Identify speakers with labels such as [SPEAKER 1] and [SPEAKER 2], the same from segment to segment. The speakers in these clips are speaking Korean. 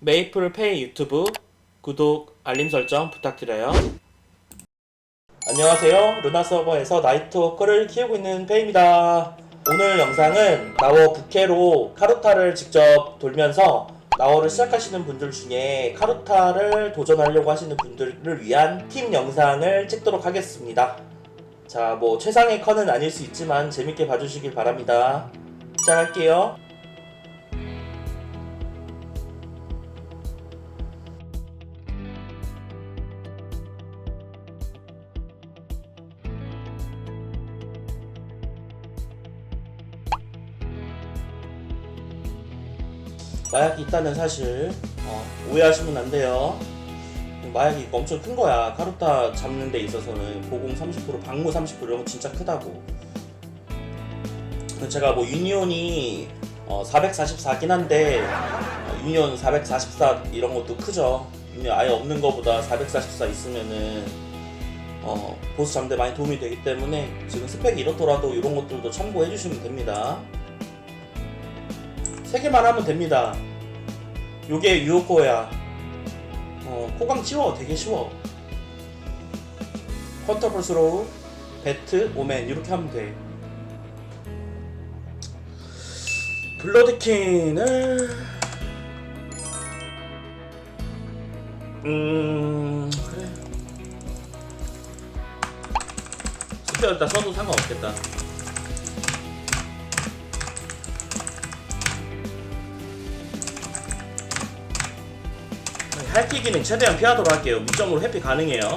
[SPEAKER 1] 메이플 페이 유튜브 구독, 알림 설정 부탁드려요. 안녕하세요. 루나 서버에서 나이트워커를 키우고 있는 페이입니다. 오늘 영상은 나워 부캐로 카루타를 직접 돌면서 나워를 시작하시는 분들 중에 카루타를 도전하려고 하시는 분들을 위한 팀 영상을 찍도록 하겠습니다. 자, 뭐 최상의 컨은 아닐 수 있지만 재밌게 봐주시길 바랍니다. 시작할게요. 있다는 사실 어, 오해하시면 안 돼요. 마약이 엄청 큰 거야. 카루타 잡는 데 있어서는 보공 30%, 방무 30% 이런 거 진짜 크다고. 제가 뭐 유니온이 어, 444긴 한데 어, 유니온 444 이런 것도 크죠. 유니온 아예 없는 거보다 444 있으면은 어, 보스 데 많이 도움이 되기 때문에 지금 스펙이 이렇더라도 이런 것들도 참고해 주시면 됩니다. 세 개만 하면 됩니다. 요게 유효코야. 어, 코강 치워. 되게 쉬워. 컨터블 스로우, 배트, 오멘 이렇게 하면 돼. 블러드킨을 음 그래. 스페어 일단 써도 상관없겠다. 할퀴기는 최대한 피하도록 할게요. 무점으로 회피 가능해요.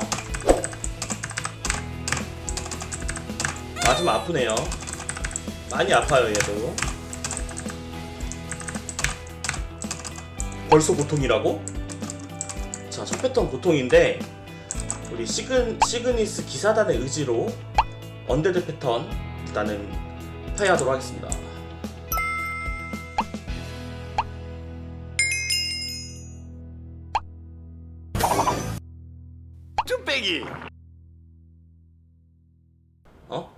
[SPEAKER 1] 맞으면 아프네요. 많이 아파요, 얘도. 벌써 고통이라고? 자, 첫 패턴 고통인데, 우리 시근, 시그니스 기사단의 의지로 언데드 패턴 일단은 파이하도록 하겠습니다. 어?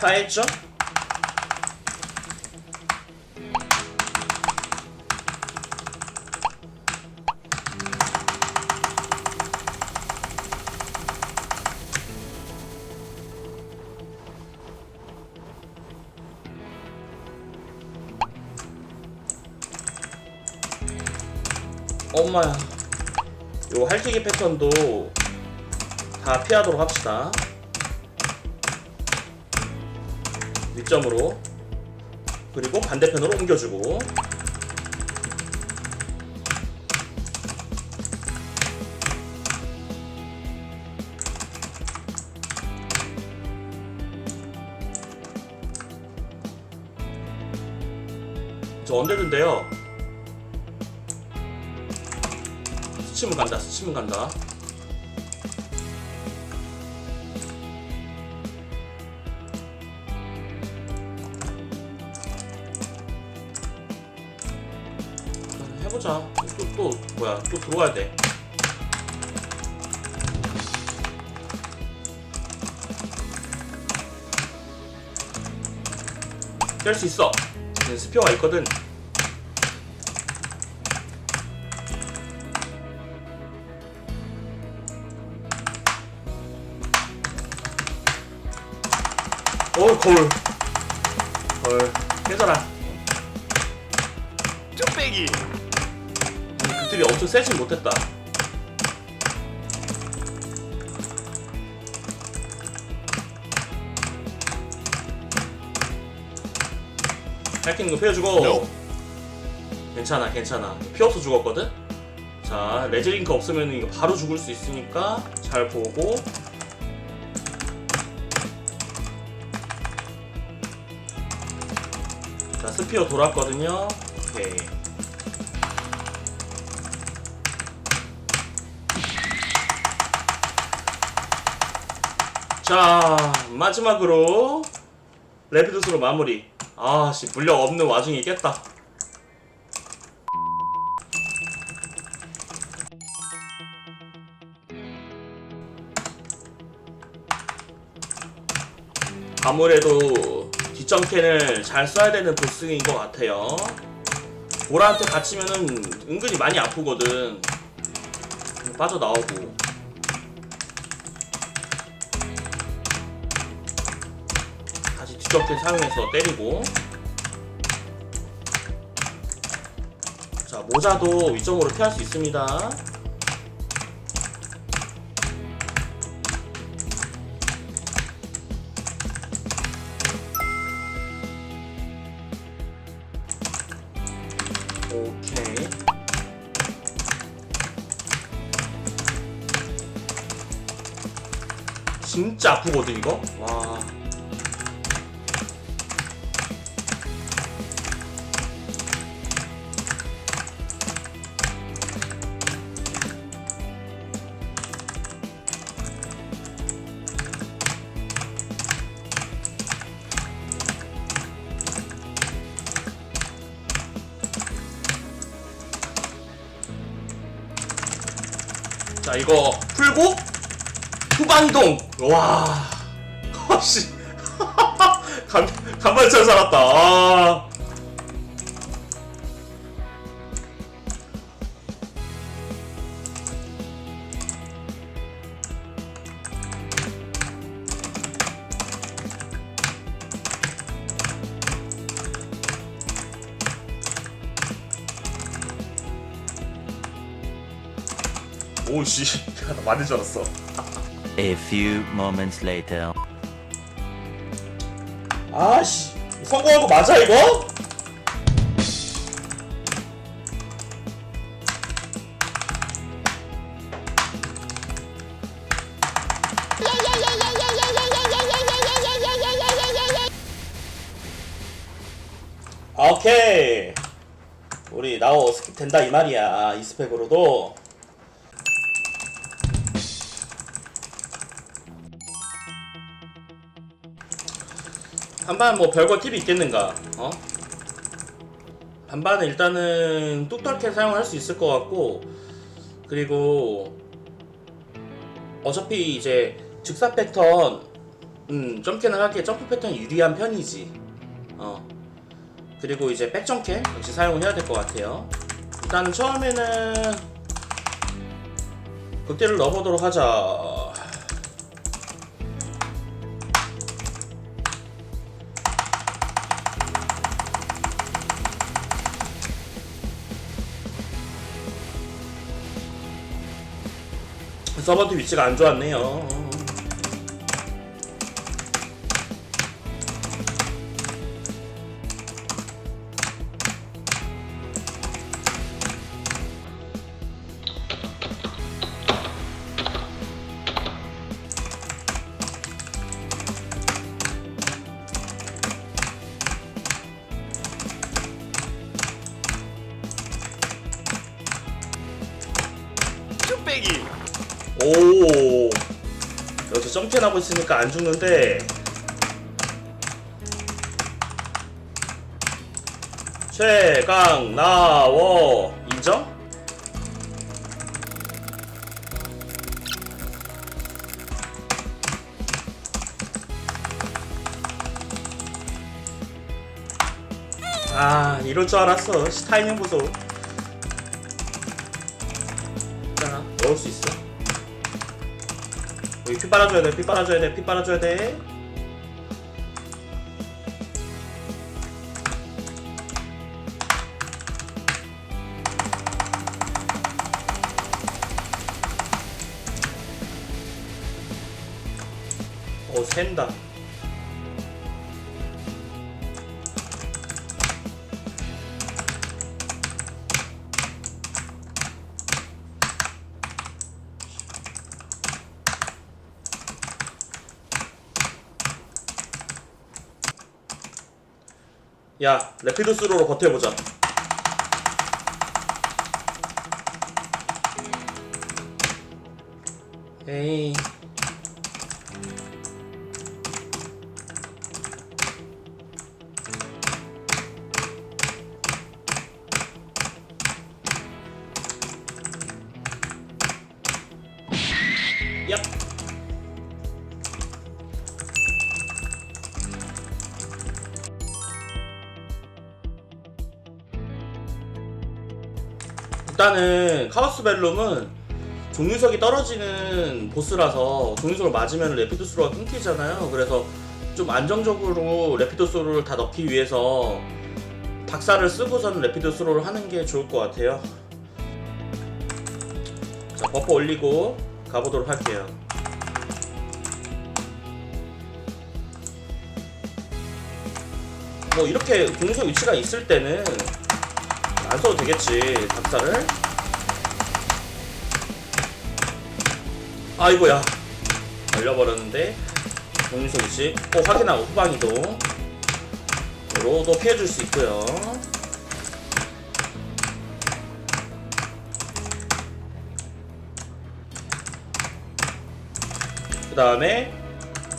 [SPEAKER 1] 파했 죠? 엄마야 요 할퀴기 패턴도 다 피하도록 합시다. 윗점으로 그리고 반대편으로 옮겨주고 저 언제든데요 스치면 간다 스치면 간다 해보자. 또, 또, 뭐야, 또 들어와야 돼. 깰수 있어. 네, 스피어가 있거든. 어, 거울. 거울. 깨져라.
[SPEAKER 2] 뚝배기
[SPEAKER 1] 아니, 그들이 엄청 세진 못했다. 할킹 거 피해주고. 괜찮아 괜찮아 피 없어 죽었거든 자 레즈링크 없으면 이거 바로 죽을 수 있으니까 잘 보고 스피어 돌았거든요. 오케이 자 마지막으로 레피드스로 마무리. 아 씨 물력 없는 와중에 깼다. 아무래도 뒷점캔을 잘 써야 되는 보스인 것 같아요. 보라한테 갇히면은 은근히 많이 아프거든. 빠져나오고. 다시 뒷점캔 사용해서 때리고. 자, 모자도 위점으로 피할 수 있습니다. 오케이. 진짜 아프거든 이거. 와. 자 이거 풀고 후반동. 와. 간 간만에 잘 살았다. 아. 오씨, 나 맞을 줄 알았어.
[SPEAKER 2] A few moments later.
[SPEAKER 1] 아씨, 성공한 거 맞아 이거? 오케이. 우리 나오 스킵 된다 이 말이야. 이 스펙으로도. 반반 뭐 별거 팁이 있겠는가? 어? 반반은 일단은 뚝딱해 사용할 수 있을 것 같고 그리고 어차피 이제 즉사 패턴 음, 점캔을 하기에 점프 패턴이 유리한 편이지 어 그리고 이제 백점캔 역시 사용을 해야 될 것 같아요 일단 처음에는 극대를 넣어보도록 하자 서버트 위치가 안 좋았네요. 점캔하고 있으니까 안 죽는데. 최강 나워. 인정? 아 이럴 줄 알았어. 시, 타이밍 보소. 자 넣을 수 있어 여기 피 빨아줘야 돼, 피 빨아줘야 돼, 피 빨아줘야 돼. 야, 레피드스로로 버텨보자. 에이. 일단은 카오스벨룸은 종유석이 떨어지는 보스라서 종유석을 맞으면 레피드 스로가 끊기잖아요. 그래서 좀 안정적으로 레피드 스로를 다 넣기 위해서 박사를 쓰고선 레피드 스로를 하는 게 좋을 것 같아요. 자, 버퍼 올리고 가보도록 할게요. 뭐 이렇게 공소 위치가 있을 때는 안 써도 되겠지 박사를 아이고야. 걸려버렸는데. 위치 꼭 확인하고 후방이동 로도 피해줄 수 있고요. 그 다음에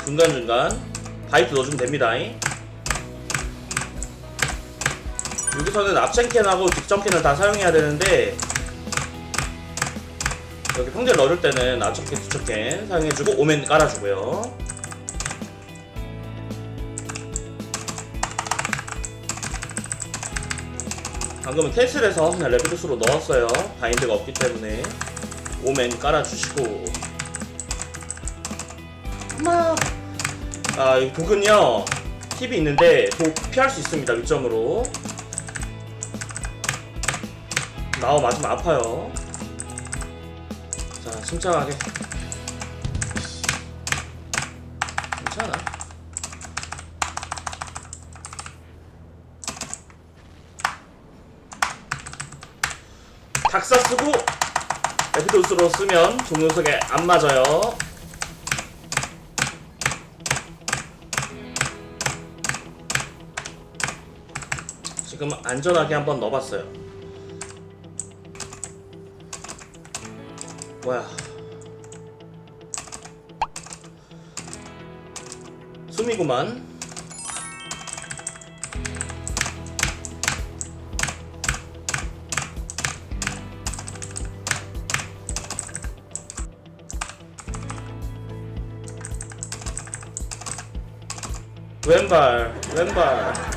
[SPEAKER 1] 중간중간 바이트 넣어주면 됩니다 여기서는 앞젠캔하고 뒷점캔을 다 사용해야 되는데 여기 평대를 넣을 때는 앞점캔, 뒷점캔 사용해주고 오멘 깔아주고요. 방금은 캔슬해서 그냥 레비두스로 넣었어요. 바인드가 없기 때문에 오멘 깔아주시고. 엄마 아, 이 독은요 팁이 있는데 독 피할 수 있습니다 위점으로 나와 맞으면 아파요. 자 침착하게. 괜찮아. 닥사 쓰고 에피도스로 쓰면 종료석에 안 맞아요. 지금 안전하게 한번 넣어봤어요. 뭐야? 숨이구만. 왼발, 왼발.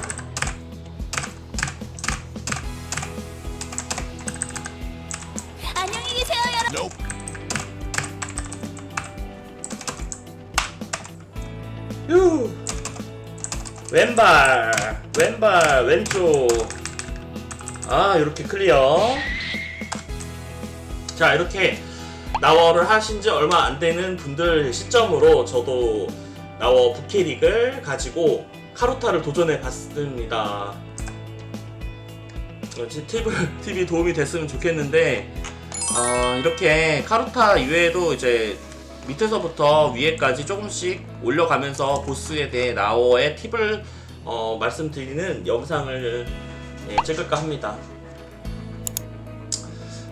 [SPEAKER 1] 휴. 왼발, 왼발, 왼쪽. 아, 이렇게 클리어. 자, 이렇게 나워를 하신 지 얼마 안 되는 분들 시점으로 저도 나워 부캐릭을 가지고 카루타를 도전해 봤습니다. 어, 제 팁을, 팁이 도움이 됐으면 좋겠는데, 어, 이렇게 카루타 이외에도 이제 밑에서부터 위에까지 조금씩 올려가면서 보스에 대해 나오의 팁을 어, 말씀드리는 영상을 예, 찍을까 합니다.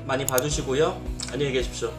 [SPEAKER 1] 많이 봐주시고요. 안녕히 계십시오.